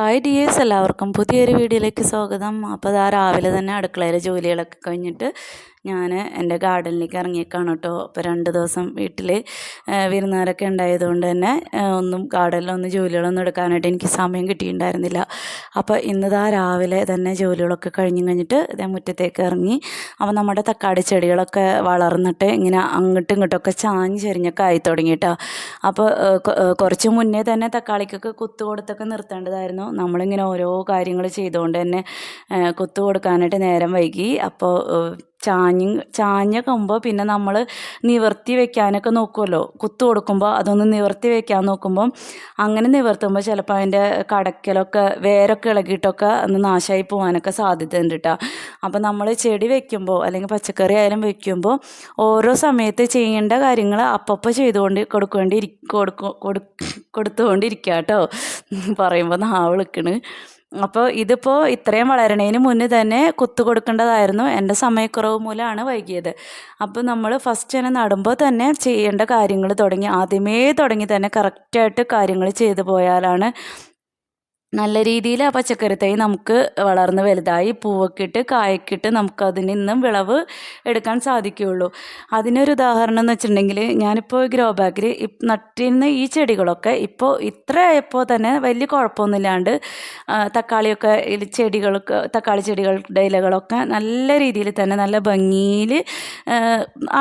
Hi dears എല്ലാവർക്കും പുതിയൊരു വീഡിയോയിലേക്ക് സ്വാഗതം. അപ്പോൾ ഇതാ രാവിലെ തന്നെ അടുക്കളയിലെ ജോലികളൊക്കെ കഴിഞ്ഞിട്ട് ഞാൻ എന്റെ ഗാർഡനിലേക്ക് ഇറങ്ങിയേക്കാണ് കേട്ടോ. അപ്പോൾ രണ്ട് ദിവസം വീട്ടിൽ വിരുന്നുകാരൊക്കെ ഉണ്ടായതുകൊണ്ട് തന്നെ ഒന്നും ഗാർഡനിലൊന്നും ജോലികളൊന്നും എടുക്കാനായിട്ട് എനിക്ക് സമയം കിട്ടിയിട്ടുണ്ടായിരുന്നില്ല. അപ്പോൾ ഇന്നതാ രാവിലെ തന്നെ ജോലികളൊക്കെ കഴിഞ്ഞ് കഴിഞ്ഞിട്ട് ഇതേ മുറ്റത്തേക്ക് ഇറങ്ങി അപ്പോൾ നമ്മുടെ തക്കാളി ചെടികളൊക്കെ വളർന്നിട്ട് ഇങ്ങനെ അങ്ങോട്ടും ഇങ്ങോട്ടൊക്കെ ചാഞ്ഞ് ചെരിഞ്ഞൊക്കെ ആയി തുടങ്ങിയിട്ടാ. അപ്പോൾ കുറച്ച് മുന്നേ തന്നെ തക്കാളിക്കൊക്കെ കുത്തു കൊടുത്തൊക്കെ നിർത്തേണ്ടതായിരുന്നു. നമ്മളിങ്ങനെ ഓരോ കാര്യങ്ങൾ ചെയ്തുകൊണ്ട് തന്നെ കുത്തു കൊടുക്കാനായിട്ട് നേരം വൈകി. അപ്പോൾ ചാഞ്ഞ് ചാഞ്ഞ കമ്പ് പിന്നെ നമ്മൾ നിവർത്തി വെക്കാനൊക്കെ നോക്കുമല്ലോ കുത്തു കൊടുക്കുമ്പോൾ അതൊന്ന് നിവർത്തി വെക്കാൻ നോക്കുമ്പം അങ്ങനെ നിവർത്തുമ്പോൾ ചിലപ്പോൾ അതിന്റെ കടക്കലൊക്കെ വേരൊക്കെ ഇളകിയിട്ടൊക്കെ ഒന്ന് നാശമായി പോകാനൊക്കെ സാധ്യതയുണ്ട് കേട്ടോ അപ്പോൾ നമ്മൾ ചെടി വെക്കുമ്പോൾ അല്ലെങ്കിൽ പച്ചക്കറി ആയാലും വെക്കുമ്പോൾ ഓരോ സമയത്ത് ചെയ്യേണ്ട കാര്യങ്ങൾ അപ്പപ്പോൾ ചെയ്തുകൊണ്ട് കൊടുക്കേണ്ടി ഇരി കൊടുക്കു കൊടു കൊടുത്തുകൊണ്ടിരിക്കുക കേട്ടോ പറയുമ്പോൾ നാവ് വിളിക്കണ്. അപ്പോൾ ഇതിപ്പോൾ ഇത്രയും വളരണതിന് മുന്നേ തന്നെ കുത്തു കൊടുക്കേണ്ടതായിരുന്നു. എന്റെ സമയക്കുറവ് മൂലമാണ് വൈകിയത്. അപ്പോൾ നമ്മൾ ഫസ്റ്റ് തന്നെ നടുമ്പോൾ തന്നെ ചെയ്യേണ്ട കാര്യങ്ങൾ തുടങ്ങി. ആദ്യമേ തുടങ്ങി തന്നെ കറക്റ്റായിട്ട് കാര്യങ്ങൾ ചെയ്തു പോയാലാണ് നല്ല രീതിയിൽ ആ പച്ചക്കറി തൈ നമുക്ക് വളർന്ന് വലുതായി പൂവൊക്കെ ഇട്ട് നമുക്ക് അതിൽ നിന്നും വിളവ് എടുക്കാൻ സാധിക്കുകയുള്ളൂ. അതിനൊരു ഉദാഹരണം എന്ന് വെച്ചിട്ടുണ്ടെങ്കിൽ ഞാനിപ്പോൾ ഗ്രോ ബാഗിൽ നട്ടിരുന്ന ഈ ചെടികളൊക്കെ ഇപ്പോൾ ഇത്ര ആയപ്പോൾ തന്നെ വലിയ കുഴപ്പമൊന്നുമില്ലാണ്ട് തക്കാളിയൊക്കെ ചെടികളൊക്കെ തക്കാളി ചെടികളുടെ ഇലകളൊക്കെ നല്ല രീതിയിൽ തന്നെ നല്ല ഭംഗിയിൽ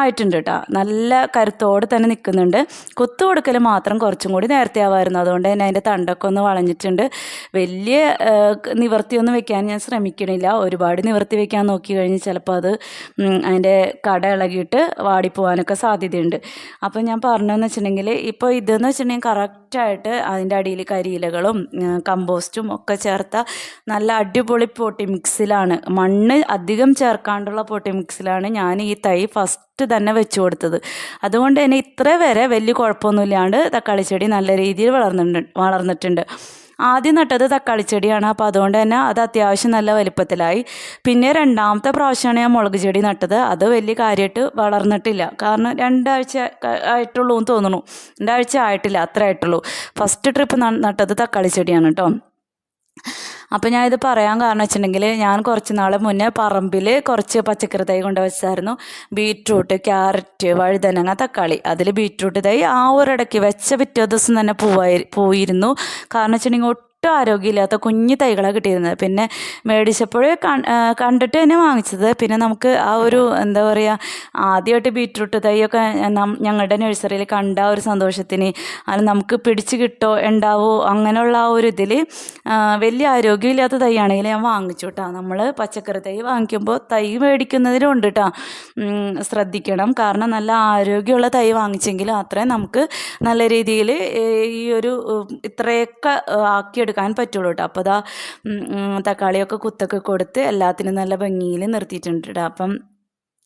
ആയിട്ടുണ്ട് കേട്ടോ നല്ല കരുത്തോടെ തന്നെ നിൽക്കുന്നുണ്ട് കൊത്തു കൊടുക്കൽ മാത്രം കുറച്ചും കൂടി നേരത്തെ ആവായിരുന്നു. അതുകൊണ്ട് തന്നെ അതിന്റെ തണ്ടൊക്കെ ഒന്ന് വളഞ്ഞിട്ടുണ്ട്. വലിയ നിവർത്തിയൊന്നും വെക്കാൻ ഞാൻ ശ്രമിക്കണില്ല. ഒരുപാട് നിവർത്തി വെക്കാൻ നോക്കി കഴിഞ്ഞ് ചിലപ്പോൾ അത് അതിന്റെ കട ഇളകിയിട്ട് വാടിപ്പോവാനൊക്കെ സാധ്യതയുണ്ട്. അപ്പോൾ ഞാൻ പറഞ്ഞതെന്ന് വെച്ചിട്ടുണ്ടെങ്കിൽ ഇപ്പോൾ ഇതെന്ന് വെച്ചിട്ടുണ്ടെങ്കിൽ കറക്റ്റായിട്ട് അതിന്റെ അടിയിൽ കരിയിലകളും കമ്പോസ്റ്റും ഒക്കെ ചേർത്ത നല്ല അടിപൊളി പൊട്ടി മിക്സിലാണ് മണ്ണ് അധികം ചേർക്കാണ്ടുള്ള പൊട്ടി മിക്സിലാണ് ഞാൻ ഈ തൈ ഫസ്റ്റ് തന്നെ വെച്ചു കൊടുത്തത്. അതുകൊണ്ട് തന്നെ ഇത്ര വരെ വലിയ കുഴപ്പമൊന്നുമില്ലാണ്ട് തക്കാളി ചെടി നല്ല രീതിയിൽ വളർന്നിട്ടുണ്ട് വളർന്നിട്ടുണ്ട്. ആദ്യം നട്ടത് തക്കാളി ചെടിയാണ്. അപ്പോൾ അതുകൊണ്ട് തന്നെ അത് അത്യാവശ്യം നല്ല വലിപ്പത്തിലായി. പിന്നെ രണ്ടാമത്തെ പ്രാവശ്യമാണ് ഞാൻ മുളക് ചെടി നട്ടത്. അത് വലിയ കാര്യമായിട്ട് വളർന്നിട്ടില്ല. കാരണം രണ്ടാഴ്ച ആയിട്ടുള്ളൂ എന്ന് തോന്നുന്നു. രണ്ടാഴ്ച ആയിട്ടില്ല അത്ര ആയിട്ടുള്ളൂ. ഫസ്റ്റ് ട്രിപ്പ് നട്ടത് തക്കാളി ചെടിയാണ് കേട്ടോ അപ്പോൾ ഞാൻ ഇത് പറയാൻ കാരണം വെച്ചിട്ടുണ്ടെങ്കിൽ ഞാൻ കുറച്ച് നാൾ മുന്നേ പറമ്പിൽ കുറച്ച് പച്ചക്കറി തൈ കൊണ്ട് വെച്ചായിരുന്നു. ബീറ്റ്റൂട്ട് ക്യാരറ്റ് വഴുതനങ്ങ തക്കാളി. അതിൽ ബീറ്റ്റൂട്ട് തൈ ആ ഒരിടയ്ക്ക് വെച്ച പിറ്റേ ദിവസം തന്നെ പൂവായി പോയിരുന്നു. കാരണം വെച്ചിട്ടുണ്ടെങ്കിൽ ഒട്ടും ആരോഗ്യമില്ലാത്ത കുഞ്ഞു തൈകളാണ് കിട്ടിയിരുന്നത്. പിന്നെ മേടിച്ചപ്പോഴേ കണ്ടിട്ട് തന്നെ വാങ്ങിച്ചത്. പിന്നെ നമുക്ക് ആ ഒരു എന്താ പറയുക ആദ്യമായിട്ട് ബീറ്റ്റൂട്ട് തൈയൊക്കെ ഞങ്ങളുടെ നഴ്സറിയിൽ കണ്ട ഒരു സന്തോഷത്തിന് അത് നമുക്ക് പിടിച്ച് കിട്ടോ ഉണ്ടാവോ അങ്ങനെയുള്ള ആ ഒരു ഇതിൽ വലിയ ആരോഗ്യമില്ലാത്ത തൈയാണെങ്കിൽ ഞാൻ വാങ്ങിച്ചു കേട്ടോ നമ്മൾ പച്ചക്കറി തൈ വാങ്ങിക്കുമ്പോൾ തൈ മേടിക്കുന്നതിലും ഉണ്ട് കേട്ടോ ശ്രദ്ധിക്കണം. കാരണം നല്ല ആരോഗ്യമുള്ള തൈ വാങ്ങിച്ചെങ്കിൽ അത്രയും നമുക്ക് നല്ല രീതിയിൽ ഈ ഒരു ഇത്രയൊക്കെ ഏഹ്, ആക്കിയെടുക്കാൻ പറ്റുള്ളൂ കേട്ടോ അപ്പോൾ ഉം, തക്കാളിയൊക്കെ കുത്തൊക്കെ കൊടുത്ത് എല്ലാത്തിനും നല്ല ഭംഗിയിൽ നിർത്തിയിട്ടുണ്ട് കേട്ടോ അപ്പം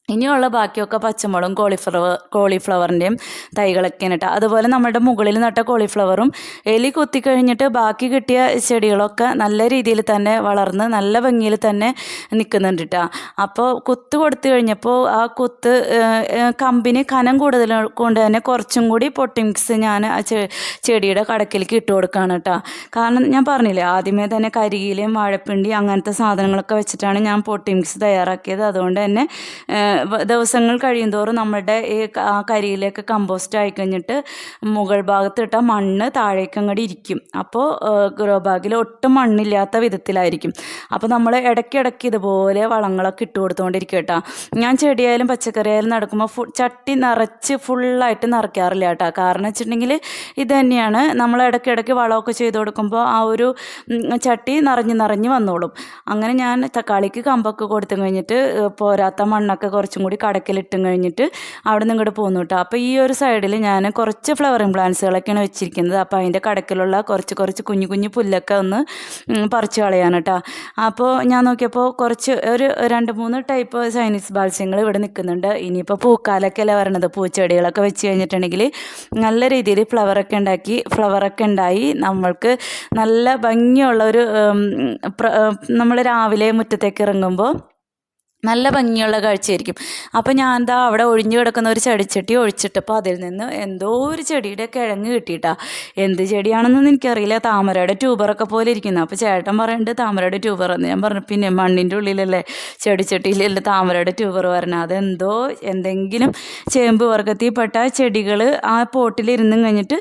ഇനിയുള്ള ബാക്കിയൊക്കെ പച്ചമുളകും കോളിഫ്ലവർ കോളിഫ്ലവറിന്റെയും തൈകളൊക്കെ കേട്ടോ. അതുപോലെ നമ്മുടെ മുകളിൽ നട്ട കോളിഫ്ലവറും എലി കുത്തി കഴിഞ്ഞിട്ട് ബാക്കി കിട്ടിയ ചെടികളൊക്കെ നല്ല രീതിയിൽ തന്നെ വളർന്ന് നല്ല ഭംഗിയിൽ തന്നെ നിൽക്കുന്നുണ്ട് കേട്ടോ. അപ്പോൾ കുത്ത് കൊടുത്തു കഴിഞ്ഞപ്പോൾ ആ കുത്ത് കമ്പിന് കനം കൂടുതൽ കൊണ്ട് തന്നെ കുറച്ചും കൂടി പൊട്ടിമിക്സ് ഞാൻ ആ ചെടിയുടെ കടക്കിലേക്ക് ഇട്ട് കൊടുക്കുകയാണ് കേട്ടോ. കാരണം ഞാൻ പറഞ്ഞില്ലേ ആദ്യമേ തന്നെ കരിയിലും വാഴപ്പിണ്ടി അങ്ങനത്തെ സാധനങ്ങളൊക്കെ വെച്ചിട്ടാണ് ഞാൻ പൊട്ടിമിക്സ് തയ്യാറാക്കിയത്. അതുകൊണ്ട് തന്നെ ദിവസങ്ങൾ കഴിയുന്തോറും നമ്മുടെ ഈ കരിയിലേക്ക് കമ്പോസ്റ്റ് ആയി കഴിഞ്ഞിട്ട് മുകൾ ഭാഗത്തിട്ട മണ്ണ് താഴേക്ക് അങ്ങോട്ട് ഇരിക്കും. അപ്പോൾ ഗ്രോ ബാഗിൽ ഒട്ടും മണ്ണില്ലാത്ത വിധത്തിലായിരിക്കും. അപ്പോൾ നമ്മൾ ഇടയ്ക്കിടയ്ക്ക് ഇതുപോലെ വളങ്ങളൊക്കെ ഇട്ട് കൊടുത്തുകൊണ്ടിരിക്കും കേട്ടോ. ഞാൻ ചെടിയായാലും പച്ചക്കറി ആയാലും നടക്കുമ്പോൾ ഫു ചട്ടി നിറച്ച് ഫുള്ളായിട്ട് നിറയ്ക്കാറില്ല കേട്ടോ. കാരണം വെച്ചിട്ടുണ്ടെങ്കിൽ ഇത് തന്നെയാണ് നമ്മൾ ഇടയ്ക്കിടയ്ക്ക് വളമൊക്കെ ചെയ്ത് കൊടുക്കുമ്പോൾ ആ ഒരു ചട്ടി നിറഞ്ഞ് നിറഞ്ഞ് വന്നോളും. അങ്ങനെ ഞാൻ തക്കാളിക്ക് കമ്പൊക്കെ കൊടുത്തു കഴിഞ്ഞിട്ട് പോരാത്ത മണ്ണൊക്കെ കുറച്ചും കൂടി കടക്കിലിട്ടും കഴിഞ്ഞിട്ട് അവിടെ നിന്ന് ഇങ്ങോട്ട് പോന്നു കേട്ടോ. അപ്പോൾ ഈ ഒരു സൈഡിൽ ഞാൻ കുറച്ച് ഫ്ലവറിങ് പ്ലാന്റ്സുകളൊക്കെയാണ് വെച്ചിരിക്കുന്നത്. അപ്പോൾ അതിന്റെ കടക്കിലുള്ള കുറച്ച് കുറച്ച് കുഞ്ഞു കുഞ്ഞു പുല്ലൊക്കെ ഒന്ന് പറിച്ച് കളയാണ് കേട്ടോ. അപ്പോൾ ഞാൻ നോക്കിയപ്പോൾ കുറച്ച് ഒരു രണ്ട് മൂന്ന് ടൈപ്പ് ചൈനീസ് ബാൽസ്യങ്ങൾ ഇവിടെ നിൽക്കുന്നുണ്ട്. ഇനിയിപ്പോൾ പൂക്കാലൊക്കെ അല്ലേ വരണത്? പൂച്ചെടികളൊക്കെ വെച്ച് കഴിഞ്ഞിട്ടുണ്ടെങ്കിൽ നല്ല രീതിയിൽ ഫ്ലവറൊക്കെ ഉണ്ടാക്കി ഫ്ലവറൊക്കെ ഉണ്ടായി നമ്മൾക്ക് നല്ല ഭംഗിയുള്ള ഒരു നമ്മൾ രാവിലെ മുറ്റത്തേക്ക് ഇറങ്ങുമ്പോൾ നല്ല ഭംഗിയുള്ള കാഴ്ചയായിരിക്കും. അപ്പോൾ ഞാൻ എന്താ അവിടെ ഒഴിഞ്ഞു കിടക്കുന്ന ഒരു ചെടിച്ചട്ടി ഒഴിച്ചിട്ടപ്പോൾ അതിൽ നിന്ന് എന്തോ ഒരു ചെടിയുടെ കിഴങ്ങ് കിട്ടിയിട്ടാ. എന്ത് ചെടിയാണെന്നൊന്നും എനിക്കറിയില്ല. താമരയുടെ ട്യൂബറൊക്കെ പോലെ ഇരിക്കുന്നു. അപ്പോൾ ചേട്ടൻ പറയുന്നുണ്ട് താമരയുടെ ട്യൂബർ എന്ന്. ഞാൻ പറഞ്ഞു പിന്നെ മണ്ണിന്റെ ഉള്ളിലല്ലേ ചെടിച്ചട്ടിയിലല്ലേ താമരയുടെ ട്യൂബർ വരണം? അതെന്തോ എന്തെങ്കിലും ചേമ്പ് വർഗത്തിൽപ്പെട്ട ചെടികൾ ആ പോട്ടിലിരുന്നും കഴിഞ്ഞിട്ട്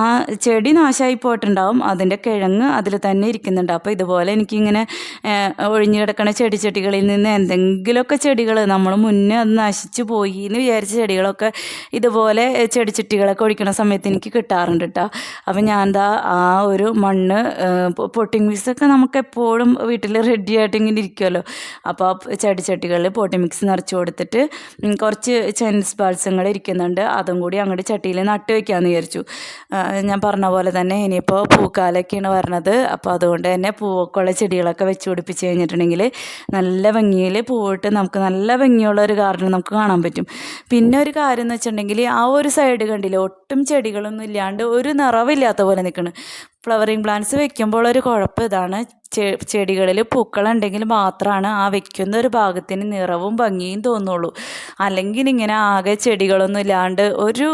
ആ ചെടി നാശമായി പോയിട്ടുണ്ടാവും. അതിന്റെ കിഴങ്ങ് അതിൽ തന്നെ ഇരിക്കുന്നുണ്ട്. അപ്പോൾ ഇതുപോലെ എനിക്കിങ്ങനെ ഒഴിഞ്ഞു കിടക്കുന്ന ചെടിച്ചട്ടികളിൽ നിന്ന് എന്തെങ്കിലുമൊക്കെ ചെടികൾ നമ്മൾ മുന്നേ അത് നശിച്ചു പോയി എന്ന് വിചാരിച്ച ചെടികളൊക്കെ ഇതുപോലെ ചെടിച്ചട്ടികളൊക്കെ ഒഴിക്കുന്ന സമയത്ത് എനിക്ക് കിട്ടാറുണ്ട് കേട്ടോ അപ്പം ഞാൻ എന്താ ആ ഒരു മണ്ണ് പൊട്ടിങ് മിക്സൊക്കെ നമുക്ക് എപ്പോഴും വീട്ടിൽ റെഡി ആയിട്ട് ഇങ്ങനെ ഇരിക്കുമല്ലോ അപ്പോൾ ചെടിച്ചട്ടികളിൽ പൊട്ടി മിക്സ് നിറച്ച് കൊടുത്തിട്ട് കുറച്ച് ചെൻസ് ബാൾസങ്ങൾ ഇരിക്കുന്നുണ്ട്. അതും കൂടി അങ്ങോട്ട് ചട്ടിയിൽ നട്ട് വയ്ക്കാമെന്ന് വിചാരിച്ചു. ഞാൻ പറഞ്ഞ പോലെ തന്നെ ഇനിയിപ്പോൾ പൂക്കാലൊക്കെയാണ് വരണത്. അപ്പോൾ അതുകൊണ്ട് തന്നെ പൂവൊക്കെയുള്ള ചെടികളൊക്കെ വെച്ച് പിടിപ്പിച്ച് കഴിഞ്ഞിട്ടുണ്ടെങ്കിൽ നല്ല ഭംഗിയിൽ പൂവിട്ട് നമുക്ക് നല്ല ഭംഗിയുള്ള ഒരു ഗാർഡൻ നമുക്ക് കാണാൻ പറ്റും. പിന്നെ ഒരു കാര്യം എന്ന് വെച്ചിട്ടുണ്ടെങ്കിൽ ആ ഒരു സൈഡ് കണ്ടില്ല ഒട്ടും ചെടികളൊന്നും ഇല്ലാണ്ട് ഒരു നിറവില്ലാത്ത പോലെ നിൽക്കുന്നു ഫ്ലവറിങ് പ്ലാന്റ്സ് വെക്കുമ്പോൾ ഒരു കുഴപ്പം ഇതാണ്. ചെടികളിൽ പൂക്കളുണ്ടെങ്കിൽ മാത്രമാണ് ആ വെക്കുന്ന ഒരു ഭാഗത്തിന് നിറവും ഭംഗിയും തോന്നുള്ളൂ. അല്ലെങ്കിൽ ഇങ്ങനെ ആകെ ചെടികളൊന്നും ഇല്ലാണ്ട് ഒരു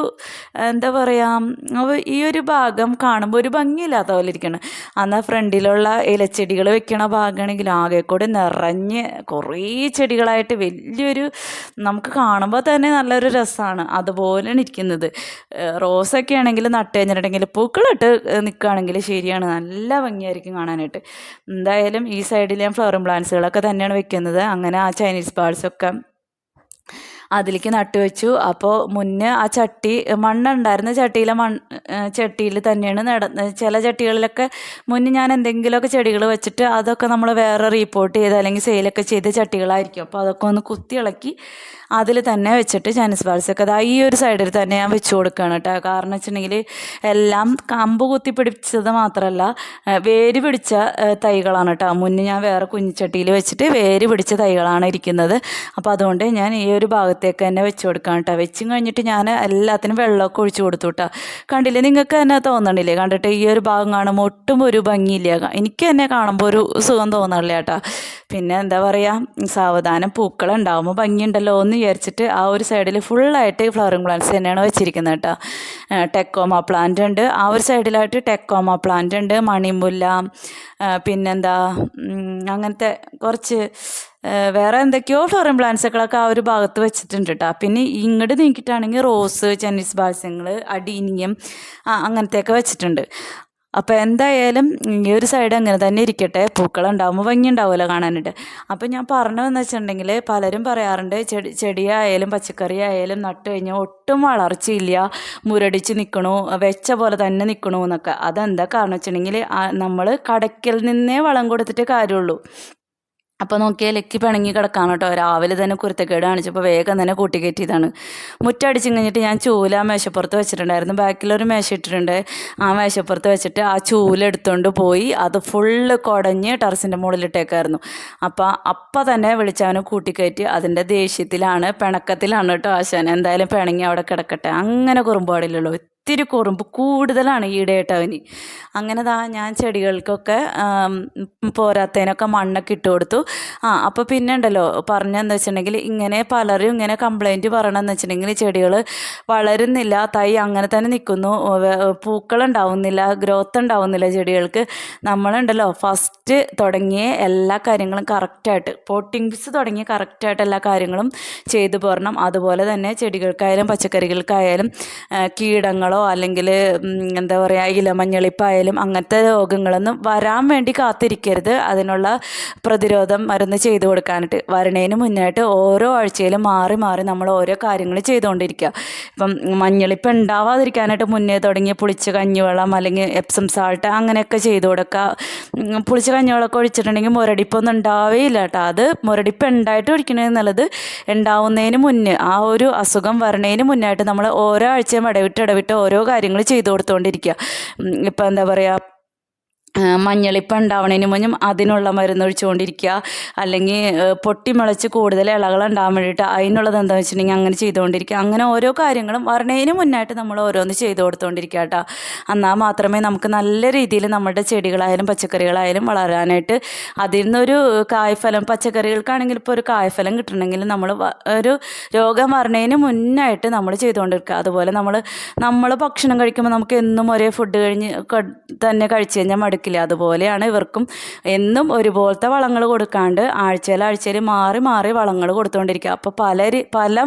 എന്താ പറയുക ഈ ഒരു ഭാഗം കാണുമ്പോൾ ഒരു ഭംഗിയില്ലാത്ത പോലെ ഇരിക്കണം. എന്നാൽ ഫ്രണ്ടിലുള്ള ഇലച്ചെടികൾ വെക്കണ ഭാഗമാണെങ്കിൽ ആകെ കൂടി നിറഞ്ഞ് കുറേ ചെടികളായിട്ട് വലിയൊരു നമുക്ക് കാണുമ്പോൾ തന്നെ നല്ലൊരു രസമാണ്. അതുപോലെയാണ് ഇരിക്കുന്നത്. റോസൊക്കെ ആണെങ്കിൽ നട്ട് കഴിഞ്ഞിട്ടുണ്ടെങ്കിൽ പൂക്കളിട്ട് നിൽക്കുകയാണെങ്കിൽ ശരിയാണ്. നല്ല ഭംഗിയായിരിക്കും കാണാനായിട്ട്. എന്തായാലും ഈ സൈഡിൽ ഞാൻ ഫ്ലവറിങ് പ്ലാന്റ്സുകളൊക്കെ തന്നെയാണ് വെക്കുന്നത്. അങ്ങനെ ആ ചൈനീസ് പാൾസൊക്കെ അതിലേക്ക് നട്ടുവെച്ചു അപ്പോൾ മുന്നേ ആ ചട്ടി മണ്ണുണ്ടായിരുന്ന ചട്ടിയിലെ മൺ ചട്ടിയിൽ തന്നെയാണ് നട ചില ചട്ടികളിലൊക്കെ മുന്നേ ഞാൻ എന്തെങ്കിലുമൊക്കെ ചെടികൾ വെച്ചിട്ട് അതൊക്കെ നമ്മൾ വേറെ റീപ്പോർട്ട് ചെയ്ത് അല്ലെങ്കിൽ സെയിലൊക്കെ ചെയ്ത ചട്ടികളായിരിക്കും. അപ്പോൾ അതൊക്കെ ഒന്ന് കുത്തി ഇളക്കി അതിൽ തന്നെ വെച്ചിട്ട് ചൈനീസ് ബാൾസൊക്കെ അത് ഈ ഒരു സൈഡിൽ തന്നെ ഞാൻ വെച്ച് കൊടുക്കുകയാണ് കേട്ടോ. കാരണം വെച്ചിട്ടുണ്ടെങ്കിൽ എല്ലാം കമ്പ് കുത്തി പിടിച്ചത് മാത്രമല്ല വേര് പിടിച്ച തൈകളാണ് കേട്ടോ. മുന്നേ ഞാൻ വേറെ കുഞ്ഞിച്ചട്ടിയിൽ വെച്ചിട്ട് വേര് പിടിച്ച തൈകളാണ് ഇരിക്കുന്നത്. അപ്പോൾ അതുകൊണ്ട് ഞാൻ ഈ ഒരു ഭാഗത്തേക്ക് തന്നെ വെച്ച് കൊടുക്കാം കേട്ടോ. വെച്ചും കഴിഞ്ഞിട്ട് ഞാൻ എല്ലാത്തിനും വെള്ളമൊക്കെ ഒഴിച്ചു കൊടുത്തു കേട്ടോ. കണ്ടില്ലേ? നിങ്ങൾക്ക് തന്നെ തോന്നണില്ലേ? കണ്ടിട്ട് ഈ ഒരു ഭാഗം കാണുമ്പോൾ ഒട്ടും ഒരു ഭംഗിയില്ല. എനിക്ക് തന്നെ കാണുമ്പോൾ ഒരു സുഖം തോന്നണില്ല കേട്ടോ. പിന്നെ എന്താ പറയുക സാവധാനം പൂക്കൾ ഉണ്ടാകുമ്പോൾ ഭംഗിയുണ്ടല്ലോ എന്ന് വിചാരിച്ചിട്ട് ആ ഒരു സൈഡിൽ ഫുള്ളായിട്ട് ഫ്ലവറിങ് പ്ലാന്റ്സ് തന്നെയാണ് വെച്ചിരിക്കുന്നത് കേട്ടോ. ടെക്കോമ പ്ലാന്റ് ഉണ്ട്. ആ ഒരു സൈഡിലായിട്ട് ടെക്കോമ പ്ലാന്റ് ഉണ്ട്. മണിമുല്ല പിന്നെന്താ? അങ്ങനത്തെ കുറച്ച് വേറെ എന്തൊക്കെയോ ഫ്ലോറൻ പ്ലാന്റ്സുകളൊക്കെ ആ ഒരു ഭാഗത്ത് വെച്ചിട്ടുണ്ട് കേട്ടോ പിന്നെ ഇങ്ങോട്ട് നീക്കിയിട്ടാണെങ്കിൽ റോസ് ചൈനീസ് ബാസ്യങ്ങൾ അടീനിയം അങ്ങനത്തെയൊക്കെ വെച്ചിട്ടുണ്ട്. അപ്പോൾ എന്തായാലും ഈ ഒരു സൈഡ് അങ്ങനെ തന്നെ ഇരിക്കട്ടെ. പൂക്കളുണ്ടാകുമ്പോൾ ഭംഗി ഉണ്ടാവുമല്ലോ കാണാനായിട്ട്. അപ്പോൾ ഞാൻ പറഞ്ഞതെന്ന് വെച്ചിട്ടുണ്ടെങ്കിൽ പലരും പറയാറുണ്ട് ചെടി ചെടിയായാലും പച്ചക്കറി ആയാലും നട്ട് കഴിഞ്ഞാൽ ഒട്ടും വളർച്ചയില്ല. മുരടിച്ച് നിൽക്കണു വെച്ച പോലെ തന്നെ നിൽക്കണു എന്നൊക്കെ. അതെന്താ കാരണം വെച്ചിട്ടുണ്ടെങ്കിൽ നമ്മൾ കടയ്ക്കൽ നിന്നേ വളം കൊടുത്തിട്ട് കാര്യമുള്ളൂ. അപ്പോൾ നോക്കിയാൽ ലക്കി പിണങ്ങി കിടക്കാണ് കേട്ടോ. രാവിലെ തന്നെ കുരുത്തക്കേട് കാണിച്ചപ്പോൾ വേഗം തന്നെ കൂട്ടിക്കയറ്റിയതാണ് മുറ്റടിച്ച് കഴിഞ്ഞിട്ട് ഞാൻ ചൂല ആ മേശപ്പുറത്ത് വെച്ചിട്ടുണ്ടായിരുന്നു. ബാക്കിലൊരു മേശ ഇട്ടിട്ടുണ്ട്. ആ മേശപ്പുറത്ത് വെച്ചിട്ട് ആ ചൂല എടുത്തുകൊണ്ട് പോയി. അത് ഫുള്ള് കുടഞ്ഞ് ടെറസിന്റെ മുകളിലിട്ടേക്കായിരുന്നു. അപ്പോൾ അപ്പം തന്നെ വിളിച്ചവനെ കൂട്ടിക്കയറ്റി അതിന്റെ ദേഷ്യത്തിലാണ് പിണക്കത്തിലാണ് കേട്ടോ ആശാൻ എന്തായാലും പിണങ്ങി അവിടെ കിടക്കട്ടെ. അങ്ങനെ കുറുമ്പാടില്ലല്ലോ ഒത്തിരി കുറുമ്പ് കൂടുതലാണ് ഈയിടെയായിട്ട് അങ്ങനെ ദാ ഞാൻ ചെടികൾക്കൊക്കെ പോരാത്തതിനൊക്കെ മണ്ണൊക്കെ ഇട്ട് കൊടുത്തു. ആ അപ്പോൾ പിന്നെ ഉണ്ടല്ലോ പറഞ്ഞതെന്ന് വെച്ചിട്ടുണ്ടെങ്കിൽ ഇങ്ങനെ പലരും ഇങ്ങനെ കംപ്ലൈന്റ് പറയണമെന്ന് വെച്ചിട്ടുണ്ടെങ്കിൽ ചെടികൾ വളരുന്നില്ല തൈ അങ്ങനെ തന്നെ നിൽക്കുന്നു പൂക്കളുണ്ടാവുന്നില്ല ഗ്രോത്ത് ഉണ്ടാവുന്നില്ല ചെടികൾക്ക്. നമ്മളുണ്ടല്ലോ ഫസ്റ്റ് തുടങ്ങിയ എല്ലാ കാര്യങ്ങളും കറക്റ്റായിട്ട് പോട്ടിങ്സ് തുടങ്ങിയ കറക്റ്റായിട്ട് എല്ലാ കാര്യങ്ങളും ചെയ്തു പോരണം. അതുപോലെ തന്നെ ചെടികൾക്കായാലും പച്ചക്കറികൾക്കായാലും ആ, കീടങ്ങളോ അല്ലെങ്കിൽ എന്താ പറയുക ഇലമഞ്ഞളിപ്പായാലും അങ്ങനത്തെ രോഗങ്ങളൊന്നും വരാൻ വേണ്ടി കാത്തിരിക്കരുത്. അതിനുള്ള പ്രതിരോധം മരുന്ന് ചെയ്തു കൊടുക്കാനായിട്ട്. വരണേന് മുന്നായിട്ട് ഓരോ ആഴ്ചയിലും മാറി മാറി നമ്മൾ ഓരോ കാര്യങ്ങൾ ചെയ്തുകൊണ്ടിരിക്കുക. ഇപ്പം മഞ്ഞളിപ്പ് ഉണ്ടാവാതിരിക്കാനായിട്ട് മുന്നേ തുടങ്ങിയ പുളിച്ച കഞ്ഞിവെള്ളം അല്ലെങ്കിൽ എപ്സം സാൾട്ട് അങ്ങനെയൊക്കെ ചെയ്തു കൊടുക്കുക. പുളിച്ച കഞ്ഞിവെള്ളമൊക്കെ ഒഴിച്ചിട്ടുണ്ടെങ്കിൽ മുരടിപ്പൊന്നും ഉണ്ടാവേയില്ല കേട്ടോ. അത് മുരടിപ്പ് ഉണ്ടായിട്ട് ഒഴിക്കണത് നല്ലത് ഉണ്ടാവുന്നതിന് മുന്നേ ആ ഒരു അസുഖം വരണേന് മുന്നായിട്ട് നമ്മൾ ഓരോ ആഴ്ചയും ഇടവിട്ട് ഇടവിട്ട് ഓരോ കാര്യങ്ങൾ ചെയ്തു കൊടുത്തുകൊണ്ടിരിക്കുക ഇപ്പം എന്താ പറയുക മഞ്ഞളിപ്പം ഉണ്ടാവണതിന് മുന്നും അതിനുള്ള മരുന്ന് ഒഴിച്ചുകൊണ്ടിരിക്കുക. അല്ലെങ്കിൽ പൊട്ടി മുളച്ച് കൂടുതൽ ഇളകൾ ഉണ്ടാകാൻ വേണ്ടിയിട്ട് അതിനുള്ളത് എന്താണെന്ന് വെച്ചിട്ടുണ്ടെങ്കിൽ അങ്ങനെ ചെയ്തുകൊണ്ടിരിക്കുക. അങ്ങനെ ഓരോ കാര്യങ്ങളും വരണതിന് മുന്നായിട്ട് നമ്മൾ ഓരോന്ന് ചെയ്തു കൊടുത്തുകൊണ്ടിരിക്കുക കേട്ടോ. എന്നാൽ മാത്രമേ നമുക്ക് നല്ല രീതിയിൽ നമ്മുടെ ചെടികളായാലും പച്ചക്കറികളായാലും വളരാനായിട്ട് അതിൽ നിന്നൊരു കായ്ഫലം പച്ചക്കറികൾക്കാണെങ്കിൽ ഇപ്പോൾ ഒരു കായ്ഫലം കിട്ടണമെങ്കിൽ നമ്മൾ ഒരു രോഗം വരണതിന് മുന്നായിട്ട് നമ്മൾ ചെയ്തുകൊണ്ടിരിക്കുക. അതുപോലെ നമ്മൾ നമ്മൾ ഭക്ഷണം കഴിക്കുമ്പോൾ നമുക്ക് എന്നും ഒരേ ഫുഡ് കഴിഞ്ഞ് തന്നെ കഴിച്ചു കഴിഞ്ഞാൽ മടുക്കില്ല അതുപോലെയാണ് ഇവർക്കും എന്നും ഒരുപോലത്തെ വളങ്ങൾ കൊടുക്കാണ്ട് ആഴ്ചയിൽ ആഴ്ചയിൽ മാറി മാറി വളങ്ങൾ കൊടുത്തുകൊണ്ടിരിക്കുക. അപ്പോൾ പല പല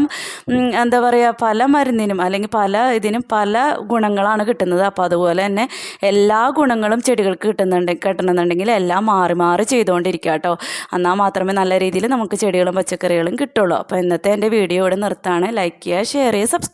എന്താ പറയുക പല മരുന്നിനും അല്ലെങ്കിൽ പല ഇതിനും പല ഗുണങ്ങളാണ് കിട്ടുന്നത്. അപ്പോൾ അതുപോലെ തന്നെ എല്ലാ ഗുണങ്ങളും ചെടികൾക്ക് കിട്ടുന്നുണ്ട് കിട്ടണമെന്നുണ്ടെങ്കിൽ എല്ലാം മാറി മാറി ചെയ്തുകൊണ്ടിരിക്കുക കേട്ടോ. എന്നാൽ മാത്രമേ നല്ല രീതിയിൽ നമുക്ക് ചെടികളും പച്ചക്കറികളും കിട്ടുള്ളൂ. അപ്പോൾ ഇന്നത്തെ എന്റെ വീഡിയോ ഇവിടെ നിർത്താണ്. ലൈക്ക് ചെയ്യുക ഷെയർ ചെയ്യുക സബ്സ്ക്രൈബ്